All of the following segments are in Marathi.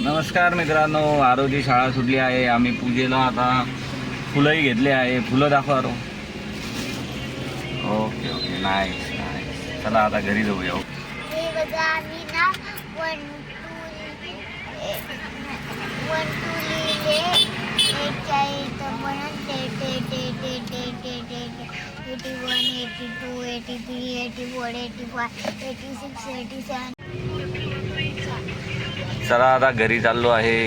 नमस्कार मित्रांनो आरोजी शाळा सुटली आहे आम्ही पूजेला आता फुलंही घेतले आहे फुलं दाखवा आरो ओके ओके नाही चला आता घरी जाऊया eighty one eighty two eighty three eighty four eighty five eighty six eighty seven चला आता घरी चाललो आहे.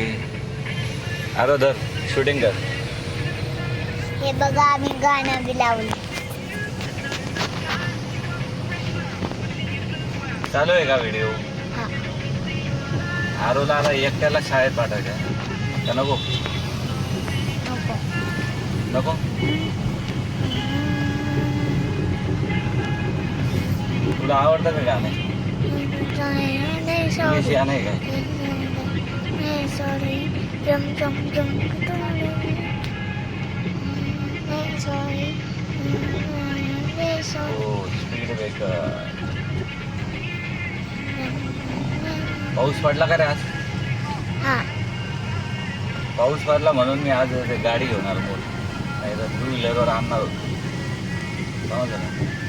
अरे धर शूटिंग कर. हे बघा आम्ही गाणं बी लावलं चालू आहे का व्हिडिओ आरोला आता एकट्याला शाळेत पाठवायचं. का नको. नको. तुला आवडतं का गाणं आहे काय? सॉरी जम जम जम सॉरी पाऊस पडला का रे आज? हा. पाऊस पडला म्हणून मी आज गाडी घेऊन आलो. नाही तर टू व्हीलरवर आणणार होतो. समजलं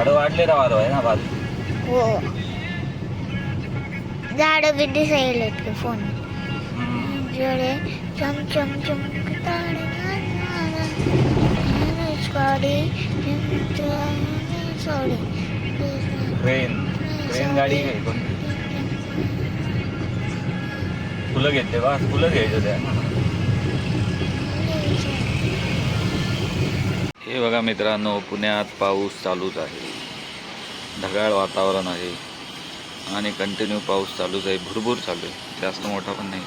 झाडं वाढले राव आहे ना बाजू? हो. झाडं बी दिसायला फोन जडे चम चम चम ट्रेन ट्रेन गाडी कोणती फुलं घेतले बा फुलं घ्यायचं त्या हे बघा मित्रांनो पुण्यात पाऊस चालूच आहे. ढगाळ वातावरण आहे आणि कंटिन्यू पाऊस चालूच आहे. भुरभूर चालू आहे. जास्त मोठा पण नाही.